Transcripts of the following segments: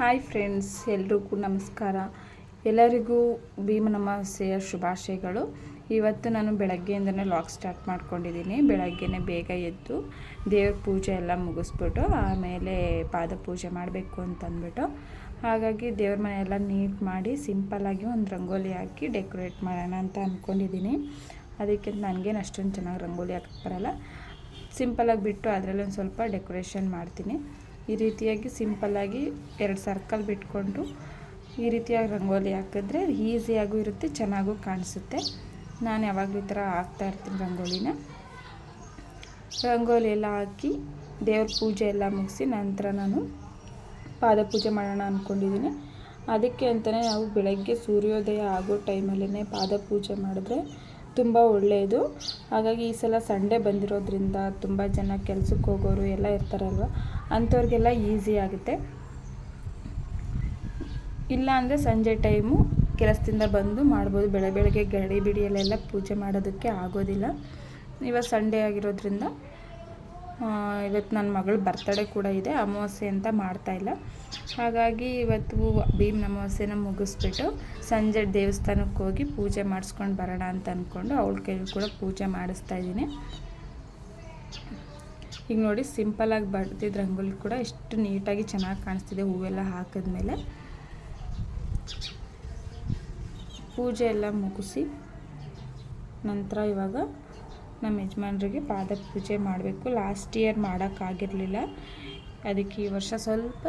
Hi friends ಎಲ್ರಿಗೂ ನಮಸ್ಕಾರ. ಎಲ್ಲರಿಗೂ ಭೀಮನಮಾಸೆಯ ಶುಭಾಶಯಗಳು. ಇವತ್ತು ನಾನು ಬೆಳಗ್ಗೆಯಿಂದನೇ ಲಾಗ್ ಸ್ಟಾರ್ಟ್ ಮಾಡ್ಕೊಂಡಿದ್ದೀನಿ. ಬೆಳಗ್ಗೆನೇ ಬೇಗ ಎದ್ದು ದೇವ್ರ ಪೂಜೆ ಎಲ್ಲ ಮುಗಿಸ್ಬಿಟ್ಟು ಆಮೇಲೆ ಪಾದ ಪೂಜೆ ಮಾಡಬೇಕು ಅಂತಂದ್ಬಿಟ್ಟು ಹಾಗಾಗಿ ದೇವ್ರ ಮನೆಯೆಲ್ಲ ನೀಟ್ ಮಾಡಿ ಸಿಂಪಲ್ಲಾಗಿ ಒಂದು ರಂಗೋಲಿ ಹಾಕಿ ಡೆಕೋರೇಟ್ ಮಾಡೋಣ ಅಂತ ಅಂದ್ಕೊಂಡಿದ್ದೀನಿ ಅದಕ್ಕೆ ನನಗೇನು ಅಷ್ಟೊಂದು ಚೆನ್ನಾಗಿ ರಂಗೋಲಿ ಹಾಕಕ್ಕೆ ಬರಲ್ಲ. ಸಿಂಪಲಾಗಿ ಬಿಟ್ಟು ಅದರಲ್ಲಿ ಒಂದು ಸ್ವಲ್ಪ ಡೆಕೋರೇಷನ್ ಮಾಡ್ತೀನಿ. ಈ ರೀತಿಯಾಗಿ ಸಿಂಪಲ್ಲಾಗಿ ಎರಡು ಸರ್ಕಲ್ ಬಿಟ್ಕೊಂಡು ಈ ರೀತಿಯಾಗಿ ರಂಗೋಲಿ ಹಾಕಿದ್ರೆ ಈಸಿಯಾಗೂ ಇರುತ್ತೆ, ಚೆನ್ನಾಗೂ ಕಾಣಿಸುತ್ತೆ. ನಾನು ಯಾವಾಗಲೂ ಈ ಥರ ಹಾಕ್ತಾಯಿರ್ತೀನಿ ರಂಗೋಲಿನ. ರಂಗೋಲಿ ಎಲ್ಲ ಹಾಕಿ ದೇವ್ರ ಪೂಜೆ ಎಲ್ಲ ಮುಗಿಸಿ ನಂತರ ನಾನು ಪಾದ ಪೂಜೆ ಮಾಡೋಣ ಅಂದ್ಕೊಂಡಿದ್ದೀನಿ ಅದಕ್ಕೆ ಅಂತಲೇ ನಾವು ಬೆಳಗ್ಗೆ ಸೂರ್ಯೋದಯ ಆಗೋ ಟೈಮಲ್ಲೇ ಪಾದ ಪೂಜೆ ಮಾಡಿದ್ರೆ ತುಂಬ ಒಳ್ಳೆಯದು. ಹಾಗಾಗಿ ಈ ಸಲ ಸಂಡೇ ಬಂದಿರೋದ್ರಿಂದ ತುಂಬ ಜನ ಕೆಲ್ಸಕ್ಕೆ ಹೋಗೋರು ಎಲ್ಲ ಇರ್ತಾರಲ್ವ? ಅಂಥವ್ರಿಗೆಲ್ಲ ಈಸಿ ಆಗುತ್ತೆ. ಇಲ್ಲ ಅಂದರೆ ಸಂಜೆ ಟೈಮು ಕೆಲಸದಿಂದ ಬಂದು ಮಾಡ್ಬೋದು. ಬೆಳೆ ಬೆಳಗ್ಗೆ ಗಡಿ ಬಿಡಿಯಲ್ಲೆಲ್ಲ ಪೂಜೆ ಮಾಡೋದಕ್ಕೆ ಆಗೋದಿಲ್ಲ. ಇವಾಗ ಸಂಡೇ ಆಗಿರೋದ್ರಿಂದ ಇವತ್ತು ನನ್ನ ಮಗಳ ಬರ್ತಡೇ ಕೂಡ ಇದೆ, ಅಮಾವಾಸ್ಯೆ ಅಂತ ಮಾಡ್ತಾ ಇಲ್ಲ. ಹಾಗಾಗಿ ಇವತ್ತು ಭೀಮ್ ಅಮಾವಾಸ್ಯೆನ ಮುಗಿಸ್ಬಿಟ್ಟು ಸಂಜೆ ದೇವಸ್ಥಾನಕ್ಕೆ ಹೋಗಿ ಪೂಜೆ ಮಾಡಿಸ್ಕೊಂಡು ಬರೋಣ ಅಂತ ಅಂದ್ಕೊಂಡು ಅವಳ ಕೈಲಿ ಕೂಡ ಪೂಜೆ ಮಾಡಿಸ್ತಾ ಇದ್ದೀನಿ. ಈಗ ನೋಡಿ ಸಿಂಪಲಾಗಿ ಬರ್ತಿದ್ದ ರಂಗೋಲಿ ಕೂಡ ಎಷ್ಟು ನೀಟಾಗಿ ಚೆನ್ನಾಗಿ ಕಾಣಿಸ್ತಿದೆ, ಹೂವೆಲ್ಲ ಹಾಕಿದ್ಮೇಲೆ. ಪೂಜೆ ಎಲ್ಲ ಮುಗಿಸಿ ನಂತರ ಇವಾಗ ನಮ್ಮ ಯಜಮಾನ್ರಿಗೆ ಪಾದ ಪೂಜೆ ಮಾಡಬೇಕು. ಲಾಸ್ಟ್ ಇಯರ್ ಮಾಡೋಕ್ಕಾಗಿರಲಿಲ್ಲ. ಅದಕ್ಕೆ ಈ ವರ್ಷ ಸ್ವಲ್ಪ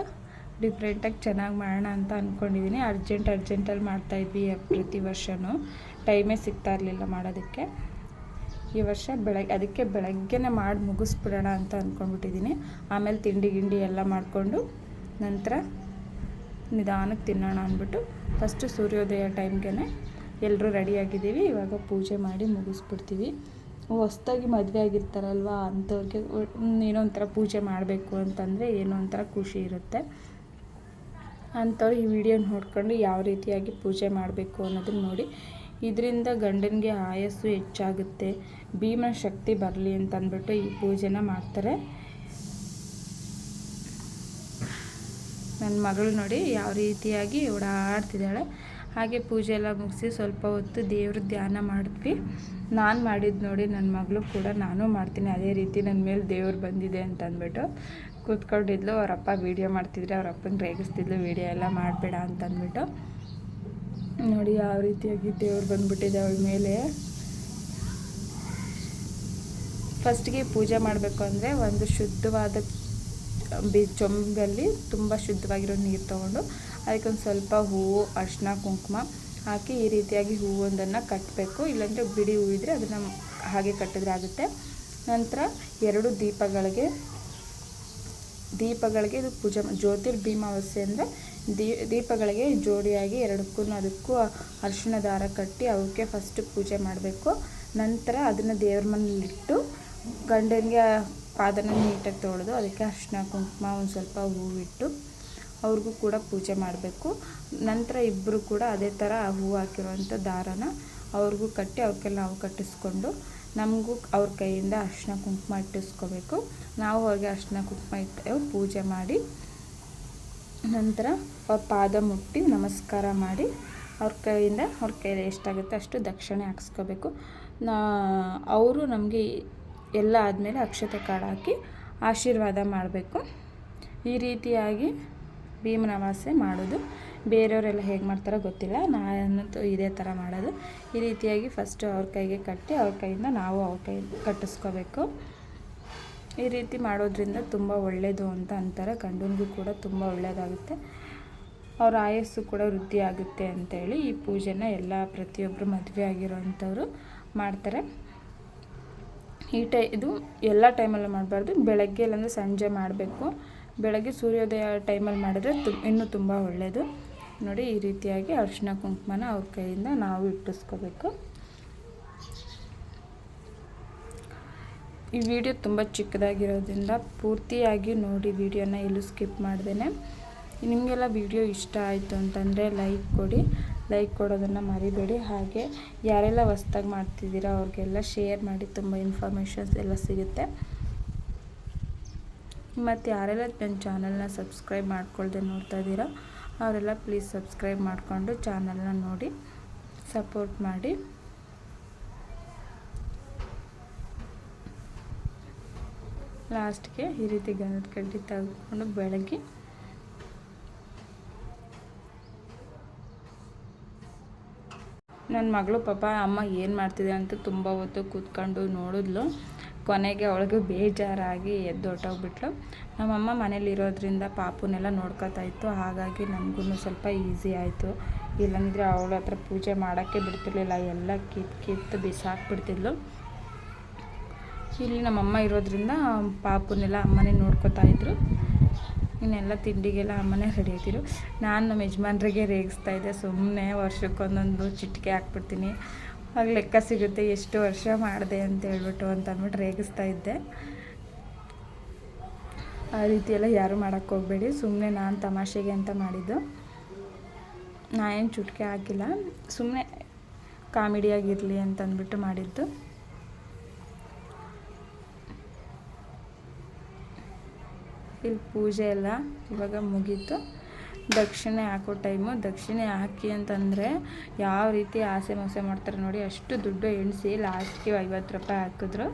ಡಿಫ್ರೆಂಟಾಗಿ ಚೆನ್ನಾಗಿ ಮಾಡೋಣ ಅಂತ ಅಂದ್ಕೊಂಡಿದ್ದೀನಿ ಅರ್ಜೆಂಟ್ ಅರ್ಜೆಂಟಲ್ಲಿ ಮಾಡ್ತಾಯಿದ್ವಿ ಪ್ರತಿ ವರ್ಷವೂ ಟೈಮೇ ಸಿಗ್ತಾ ಇರಲಿಲ್ಲ ಮಾಡೋದಕ್ಕೆ. ಈ ವರ್ಷ ಬೆಳಗ್ಗೆ ಅದಕ್ಕೆ ಬೆಳಗ್ಗೆನೇ ಮಾಡಿ ಮುಗಿಸ್ಬಿಡೋಣ ಅಂತ ಅಂದ್ಕೊಂಡ್ಬಿಟ್ಟಿದ್ದೀನಿ ಆಮೇಲೆ ತಿಂಡಿ, ಗಿಂಡಿ ಎಲ್ಲ ಮಾಡಿಕೊಂಡು ನಂತರ ನಿಧಾನಕ್ಕೆ ತಿನ್ನೋಣ ಅಂದ್ಬಿಟ್ಟು ಫಸ್ಟು ಸೂರ್ಯೋದಯ ಟೈಮ್ಗೆ ಎಲ್ಲರೂ ರೆಡಿಯಾಗಿದ್ದೀವಿ ಇವಾಗ ಪೂಜೆ ಮಾಡಿ ಮುಗಿಸ್ಬಿಡ್ತೀವಿ. ಹೊಸ್ದಾಗಿ ಮದುವೆ ಆಗಿರ್ತಾರಲ್ವ ಅಂಥವ್ರಿಗೆ ಏನೋ ಒಂಥರ ಪೂಜೆ ಮಾಡಬೇಕು ಅಂತಂದರೆ ಏನೋ ಒಂಥರ ಖುಷಿ ಇರುತ್ತೆ. ಅಂಥವ್ರು ಈ ವಿಡಿಯೋ ನೋಡ್ಕೊಂಡು ಯಾವ ರೀತಿಯಾಗಿ ಪೂಜೆ ಮಾಡಬೇಕು ಅನ್ನೋದನ್ನ ನೋಡಿ. ಇದರಿಂದ ಗಂಡನಿಗೆ ಆಯಸ್ಸು ಹೆಚ್ಚಾಗುತ್ತೆ. ಭೀಮನ ಶಕ್ತಿ ಬರಲಿ ಅಂತ ಅಂದ್ಬಿಟ್ಟು ಈ ಪೂಜೆನ ಮಾಡ್ತಾರೆ. ನನ್ನ ಮಗಳು ನೋಡಿ ಯಾವ ರೀತಿಯಾಗಿ ಓಡಾಡ್ತಿದ್ದಾಳೆ. ಹಾಗೆ ಪೂಜೆ ಎಲ್ಲ ಮುಗಿಸಿ ಸ್ವಲ್ಪ ಹೊತ್ತು ದೇವ್ರ ಧ್ಯಾನ ಮಾಡಿದ್ವಿ. ನಾನು ಮಾಡಿದ್ದು ನೋಡಿ ನನ್ನ ಮಗಳು ಕೂಡ ನಾನು ಮಾಡ್ತೀನಿ. ಅದೇ ರೀತಿ ನನ್ನ ಮೇಲೆ ದೇವ್ರು ಬಂದಿದೆ ಅಂತ ಅಂದ್ಬಿಟ್ಟು ಕೂತ್ಕೊಂಡಿದ್ಲು. ಅವರಪ್ಪ ವೀಡಿಯೋ ಮಾಡ್ತಿದ್ರೆ ಅವರಪ್ಪನ ರೇಗಿಸ್ತಿದ್ಲು. ವೀಡಿಯೋ ಎಲ್ಲ ಮಾಡಬೇಡ ಅಂತ ಅಂದ್ಬಿಟ್ಟು. ನೋಡಿ ಯಾವ ರೀತಿಯಾಗಿ ದೇವ್ರು ಬಂದ್ಬಿಟ್ಟಿದೆ ಅವಳ ಮೇಲೆ. ಫಸ್ಟಿಗೆ ಪೂಜೆ ಮಾಡಬೇಕು ಅಂದರೆ ಒಂದು ಶುದ್ಧವಾದ ಬಿ ಚೊಂಬಲ್ಲಿ ತುಂಬ ಶುದ್ಧವಾಗಿರೋ ನೀರು ತೊಗೊಂಡು ಅದಕ್ಕೊಂದು ಸ್ವಲ್ಪ ಹೂವು ಅರಿಶಿನ ಕುಂಕುಮ ಹಾಕಿ ಈ ರೀತಿಯಾಗಿ ಹೂವೊಂದನ್ನು ಕಟ್ಟಬೇಕು ಇಲ್ಲಾಂದರೆ ಬಿಡಿ ಹೂ ಇದ್ದರೆ ಅದನ್ನು ಹಾಗೆ ಕಟ್ಟಿದ್ರೆ ಆಗುತ್ತೆ. ನಂತರ ಎರಡು ದೀಪಗಳಿಗೆ ದೀಪಗಳಿಗೆ ಇದು ಪೂಜೆ ಜ್ಯೋತಿರ್ಭೀಮಾವಸ್ಯೆ ಅಂದರೆ ದೀ, ದೀಪಗಳಿಗೆ ಜೋಡಿಯಾಗಿ ಎರಡಕ್ಕೂ ಅದಕ್ಕೂ ಅರ್ಶಿನ ದಾರ ಕಟ್ಟಿ ಅವಕ್ಕೆ ಫಸ್ಟ್ ಪೂಜೆ ಮಾಡಬೇಕು. ನಂತರ ಅದನ್ನು ದೇವ್ರ ಮನೇಲಿಟ್ಟು ಗಂಡನಿಗೆ ಪಾದನ ನೀಟಾಗಿ ತೊಳೆದು ಅದಕ್ಕೆ ಅರಿಶಿನ ಕುಂಕುಮ ಒಂದು ಸ್ವಲ್ಪ ಹೂವಿಟ್ಟು ಅವ್ರಿಗೂ ಕೂಡ ಪೂಜೆ ಮಾಡಬೇಕು. ನಂತರ ಇಬ್ಬರು ಕೂಡ ಅದೇ ಥರ ಹೂವು ಹಾಕಿರುವಂಥ ದಾರನ ಅವ್ರಿಗೂ ಕಟ್ಟಿ ಅವ್ರಿಗೆಲ್ಲ ನಾವು ಕಟ್ಟಿಸ್ಕೊಂಡು ನಮಗೂ ಅವ್ರ ಕೈಯಿಂದ ಅರ್ಶಿನ ಕುಂಕುಮ ಇಟ್ಟಿಸ್ಕೋಬೇಕು. ನಾವು ಅವ್ರಿಗೆ ಅರ್ಶಿನ ಕುಂಕುಮ ಇಟ್ಟು ಪೂಜೆ ಮಾಡಿ ನಂತರ ಅವ್ರ ಪಾದ ಮುಟ್ಟಿ ನಮಸ್ಕಾರ ಮಾಡಿ ಅವ್ರ ಕೈಯಿಂದ ಅವ್ರ ಕೈಯಲ್ಲಿ ಎಷ್ಟಾಗುತ್ತೆ ಅಷ್ಟು ದಕ್ಷಿಣೆ ಹಾಕ್ಸ್ಕೋಬೇಕು. ನಾ, ಅವರು ನಮಗೆ ಎಲ್ಲ ಆದಮೇಲೆ ಅಕ್ಷತೆ ಕಾಳು ಹಾಕಿ ಆಶೀರ್ವಾದ ಮಾಡಬೇಕು. ಈ ರೀತಿಯಾಗಿ ಭೀಮನ ಮಾಡೋದು. ಬೇರೆಯವರೆಲ್ಲ ಹೇಗೆ ಮಾಡ್ತಾರೋ ಗೊತ್ತಿಲ್ಲ. ನಾನಂತೂ ಇದೇ ಥರ ಮಾಡೋದು. ಈ ರೀತಿಯಾಗಿ ಫಸ್ಟು ಅವ್ರ ಕೈಗೆ ಕಟ್ಟಿ ಅವ್ರ ಕೈಯಿಂದ ನಾವು ಅವ್ರ ಕೈ ಕಟ್ಟಿಸ್ಕೋಬೇಕು. ಈ ರೀತಿ ಮಾಡೋದ್ರಿಂದ ತುಂಬ ಒಳ್ಳೆಯದು ಅಂತ ಅಂತಾರೆ. ಗಂಡನಿಗೂ ಕೂಡ ತುಂಬ ಒಳ್ಳೆಯದಾಗುತ್ತೆ ಅವ್ರ ಆಯಸ್ಸು ಕೂಡ ವೃದ್ಧಿ ಆಗುತ್ತೆ ಅಂತೇಳಿ ಈ ಪೂಜೆನ ಎಲ್ಲ ಪ್ರತಿಯೊಬ್ಬರು ಮದುವೆ ಆಗಿರೋವಂಥವ್ರು ಮಾಡ್ತಾರೆ. ಈ ಟೈ, ಇದು ಎಲ್ಲ ಟೈಮಲ್ಲೂ ಮಾಡಬಾರ್ದು. ಬೆಳಗ್ಗೆ ಇಲ್ಲಾಂದರೆ ಸಂಜೆ ಮಾಡಬೇಕು. ಬೆಳಗ್ಗೆ ಸೂರ್ಯೋದಯ ಟೈಮಲ್ಲಿ ಮಾಡಿದ್ರೆ ತು ಇನ್ನೂ ತುಂಬ ಒಳ್ಳೆಯದು ನೋಡಿ, ಈ ರೀತಿಯಾಗಿ ಅರಿಶಿನ ಕುಂಕುಮನ ಅವ್ರ ಕೈಯಿಂದ ನಾವು ಇಟ್ಟಿಸ್ಕೋಬೇಕು. ಈ ವಿಡಿಯೋ ತುಂಬ ಚಿಕ್ಕದಾಗಿರೋದ್ರಿಂದ ಪೂರ್ತಿಯಾಗಿ ನೋಡಿ ವಿಡಿಯೋನ ಎಲ್ಲೂ ಸ್ಕಿಪ್ ಮಾಡ್ದೇನೆ. ನಿಮಗೆಲ್ಲ ವಿಡಿಯೋ ಇಷ್ಟ ಆಯಿತು ಅಂತಂದರೆ ಲೈಕ್ ಕೊಡಿ. ಲೈಕ್ ಕೊಡೋದನ್ನು ಮರಿಬೇಡಿ. ಹಾಗೆ ಯಾರೆಲ್ಲ ಹೊಸ್ದಾಗಿ ಮಾಡ್ತಿದ್ದೀರಾ ಅವ್ರಿಗೆಲ್ಲ ಶೇರ್ ಮಾಡಿ. ತುಂಬ ಇನ್ಫಾರ್ಮೇಷನ್ಸ್ ಎಲ್ಲ ಸಿಗುತ್ತೆ. ಮತ್ತು ಯಾರೆಲ್ಲ ನನ್ನ ಚಾನಲ್ನ ಸಬ್ಸ್ಕ್ರೈಬ್ ಮಾಡ್ಕೊಳ್ದೆ ನೋಡ್ತಾ ಇದ್ದೀರಾ, ಅವರೆಲ್ಲ ಪ್ಲೀಸ್ ಸಬ್ಸ್ಕ್ರೈಬ್ ಮಾಡಿಕೊಂಡು ಚಾನಲ್ನ ನೋಡಿ, ಸಪೋರ್ಟ್ ಮಾಡಿ. ಲಾಸ್ಟ್ಗೆ ಈ ರೀತಿ ಗಂಧದ ಕಡ್ಡಿ ತೆಗೆದುಕೊಂಡು ಬೆಳಗ್ಗೆ ನನ್ನ ಮಗಳು ಪಾಪ ಅಮ್ಮ ಏನು ಮಾಡ್ತಿದೆ ಅಂತ ತುಂಬ ಹೊತ್ತು ಕೂತ್ಕೊಂಡು ನೋಡಿದ್ಲು. ಕೊನೆಗೆ ಅವಳಿಗೆ ಬೇಜಾರಾಗಿ ಎದ್ದು ಹೊಟ್ಟೋಗ್ಬಿಟ್ಲು ನಮ್ಮಮ್ಮ ಮನೇಲಿರೋದ್ರಿಂದ ಪಾಪುನೆಲ್ಲ ನೋಡ್ಕೊತಾ ಇತ್ತು, ಹಾಗಾಗಿ ನನಗೂ ಸ್ವಲ್ಪ ಈಸಿ ಆಯಿತು. ಇಲ್ಲಂದರೆ ಅವಳ ಹತ್ರ ಪೂಜೆ ಮಾಡೋಕ್ಕೆ ಬಿಡ್ತಿರ್ಲಿಲ್ಲ, ಎಲ್ಲ ಕಿತ್ತು ಕಿತ್ತು ಬಿಸಾಕ್ಬಿಡ್ತಿದ್ಲು. ಇಲ್ಲಿ ನಮ್ಮಮ್ಮ ಇರೋದ್ರಿಂದ ಪಾಪುನೆಲ್ಲ ಅಮ್ಮನೇ ನೋಡ್ಕೋತಾ ಇದ್ರು. ಇನ್ನೆಲ್ಲ ತಿಂಡಿಗೆಲ್ಲ ಅಮ್ಮನೇ ರೆಡಿ ನಾನು ನಮ್ಮ ಯಜಮಾನ್ರಿಗೆ ರೇಗಿಸ್ತಾ ಇದ್ದೆ ಸುಮ್ಮನೆ ವರ್ಷಕ್ಕೊಂದೊಂದು ಚಿಟಿಕೆ ಹಾಕ್ಬಿಡ್ತೀನಿ. ಆಗ ಲೆಕ್ಕ ಸಿಗುತ್ತೆ, ಎಷ್ಟು ವರ್ಷ ಮಾಡಿದೆ ಅಂತ ಹೇಳ್ಬಿಟ್ಟು ಅಂತ ಅಂದ್ಬಿಟ್ಟು ರೇಗಿಸ್ತಾ ಇದ್ದೆ. ಆ ರೀತಿಯೆಲ್ಲ ಯಾರೂ ಮಾಡೋಕ್ಕೆ ಹೋಗಬೇಡಿ ಸುಮ್ಮನೆ ನಾನು ತಮಾಷೆಗೆ ಅಂತ ಮಾಡಿದ್ದು. ನಾನೇನು ಚುಟ್ಕೆ ಹಾಕಿಲ್ಲ ಸುಮ್ಮನೆ ಕಾಮಿಡಿಯಾಗಿರಲಿ ಅಂತ ಅಂದ್ಬಿಟ್ಟು ಮಾಡಿದ್ದು. ಇಲ್ಲಿ ಪೂಜೆ ಎಲ್ಲ ಇವಾಗ ಮುಗೀತು. ದಕ್ಷಿಣೆ ಹಾಕೋ ಟೈಮು ದಕ್ಷಿಣೆ ಹಾಕಿ ಅಂತಂದರೆ ಯಾವ ರೀತಿ ಆಸೆ ಮೋಸೆ ಮಾಡ್ತಾರೆ ನೋಡಿ, ಅಷ್ಟು ದುಡ್ಡು ಎಣಿಸಿ ಲಾಸ್ಟ್ಗೆ ಐವತ್ತು ರೂಪಾಯಿ ಹಾಕಿದ್ರು.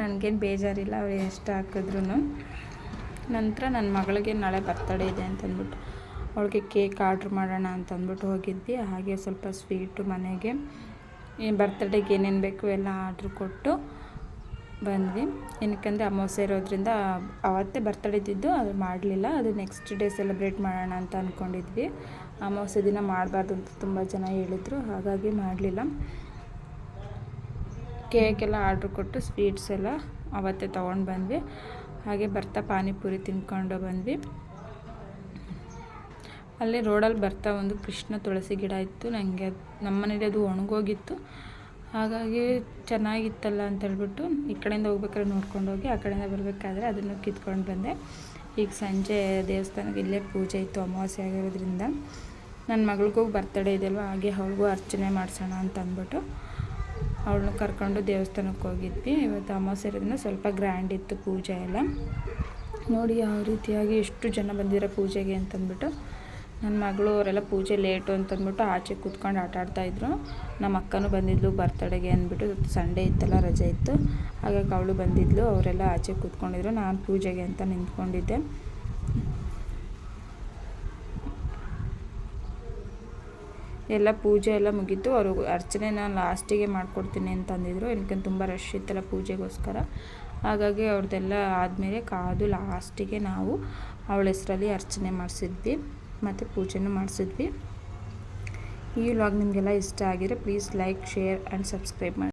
ನನಗೇನು ಬೇಜಾರಿಲ್ಲ, ಅವ್ರು ಎಷ್ಟು ಹಾಕಿದ್ರು ನಂತರ ನನ್ನ ಮಗಳಿಗೆ ನಾಳೆ ಬರ್ತಡೇ ಇದೆ ಅಂತಂದ್ಬಿಟ್ಟು, ಅವಳಿಗೆ ಕೇಕ್ ಆರ್ಡ್ರ್ ಮಾಡೋಣ ಅಂತಂದ್ಬಿಟ್ಟು ಹೋಗಿದ್ವಿ. ಹಾಗೆ ಸ್ವಲ್ಪ ಸ್ವೀಟು ಮನೆಗೆ ಬರ್ತಡೇಗೆ ಏನೇನು ಬೇಕು ಎಲ್ಲ ಆರ್ಡ್ರ್ ಕೊಟ್ಟು ಬಂದ್ವಿ. ಏನಕ್ಕಂದರೆ ಅಮಾವಾಸ್ಯೆ ಇರೋದ್ರಿಂದ ಅವತ್ತೇ ಬರ್ತಡೇ ಇದ್ದಿದ್ದು, ಅದು ಮಾಡಲಿಲ್ಲ. ಅದು ನೆಕ್ಸ್ಟ್ ಡೇ ಸೆಲೆಬ್ರೇಟ್ ಮಾಡೋಣ ಅಂತ ಅಂದ್ಕೊಂಡಿದ್ವಿ ಅಮಾವಾಸ್ಯೆ ದಿನ ಮಾಡಬಾರ್ದು ಅಂತ ತುಂಬ ಜನ ಹೇಳಿದರು. ಹಾಗಾಗಿ ಮಾಡಲಿಲ್ಲ. ಕೇಕೆಲ್ಲ ಆರ್ಡ್ರ್ ಕೊಟ್ಟು ಸ್ವೀಟ್ಸ್ ಎಲ್ಲ ಅವತ್ತೇ ತೊಗೊಂಡು ಬಂದ್ವಿ. ಹಾಗೆ ಬರ್ತಾ ಪಾನಿಪುರಿ ತಿನ್ಕೊಂಡು ಬಂದ್ವಿ. ಅಲ್ಲಿ ರೋಡಲ್ಲಿ ಬರ್ತಾ ಒಂದು ಕೃಷ್ಣ ತುಳಸಿ ಗಿಡ ಇತ್ತು. ನನಗೆ ನಮ್ಮ ಮನೇಲಿ ಅದು ಒಣಗೋಗಿತ್ತು. ಹಾಗಾಗಿ ಚೆನ್ನಾಗಿತ್ತಲ್ಲ ಅಂತ ಹೇಳ್ಬಿಟ್ಟು ಈ ಕಡೆಯಿಂದ ಹೋಗ್ಬೇಕಾದ್ರೆ ನೋಡ್ಕೊಂಡು ಹೋಗಿ, ಆ ಕಡೆಯಿಂದ ಬರಬೇಕಾದ್ರೆ ಅದನ್ನು ಕಿತ್ಕೊಂಡು ಬಂದೆ. ಈಗ ಸಂಜೆ ದೇವಸ್ಥಾನಕ್ಕೆ ಇಲ್ಲೇ ಪೂಜೆ ಇತ್ತು ಅಮಾವಾಸ್ಯೆ ಆಗಿರೋದ್ರಿಂದ. ನನ್ನ ಮಗಳಿಗೂ ಬರ್ತಡೇ ಇದೆಯಲ್ವ ಹಾಗೆ ಅವಳಿಗೂ ಅರ್ಚನೆ ಮಾಡಿಸೋಣ ಅಂತ ಅಂದ್ಬಿಟ್ಟು ಅವಳನ್ನ ಕರ್ಕೊಂಡು ದೇವಸ್ಥಾನಕ್ಕೆ ಹೋಗಿದ್ವಿ. ಇವತ್ತು ಅಮಾವಾಸ್ಯೆ ಇರೋದ್ರಿಂದ ಸ್ವಲ್ಪ ಗ್ರ್ಯಾಂಡ್ ಇತ್ತು ಪೂಜೆ ಎಲ್ಲ. ನೋಡಿ ಯಾವ ರೀತಿಯಾಗಿ ಎಷ್ಟು ಜನ ಬಂದಿರೋ ಪೂಜೆಗೆ ಅಂತಂದ್ಬಿಟ್ಟು. ನನ್ನ ಮಗಳು ಅವರೆಲ್ಲ ಪೂಜೆ ಲೇಟು ಅಂತಂದ್ಬಿಟ್ಟು ಆಚೆ ಕೂತ್ಕೊಂಡು ಆಟ ಆಡ್ತಾಯಿದ್ರು ನಮ್ಮ ಅಕ್ಕನೂ ಬಂದಿದ್ಲು ಬರ್ತಡೆಗೆ ಅಂದ್ಬಿಟ್ಟು ಸಂಡೇ ಇತ್ತಲ್ಲ, ರಜೆ ಇತ್ತು. ಹಾಗಾಗಿ ಅವಳು ಬಂದಿದ್ಲು, ಅವರೆಲ್ಲ ಆಚೆ ಕೂತ್ಕೊಂಡಿದ್ರು. ನಾನು ಪೂಜೆಗೆ ಅಂತ ನಿಂತ್ಕೊಂಡಿದ್ದೆ. ಎಲ್ಲ ಪೂಜೆ ಎಲ್ಲ ಮುಗೀತು. ಅವರು ಅರ್ಚನೆ ನಾನು ಲಾಸ್ಟಿಗೆ ಮಾಡಿಕೊಡ್ತೀನಿ ಅಂತಂದಿದ್ರು. ಏನಕ್ಕೆ ತುಂಬ ರಶ್ ಇತ್ತಲ್ಲ ಪೂಜೆಗೋಸ್ಕರ. ಹಾಗಾಗಿ ಅವ್ರದ್ದೆಲ್ಲ ಆದಮೇಲೆ ಕಾದು ಲಾಸ್ಟಿಗೆ ನಾವು ಅವಳ ಹೆಸರಲ್ಲಿ ಅರ್ಚನೆ ಮಾಡಿಸಿದ್ವಿ. ಮತ್ತು ಪೂಜೆನೂ ಮಾಡಿಸಿದ್ವಿ. ಈ ವ್ಲಾಗ್ ನಿಮಗೆಲ್ಲ ಇಷ್ಟ ಆಗಿದ್ರೆ please like share and subscribe ಮಾಡಿ.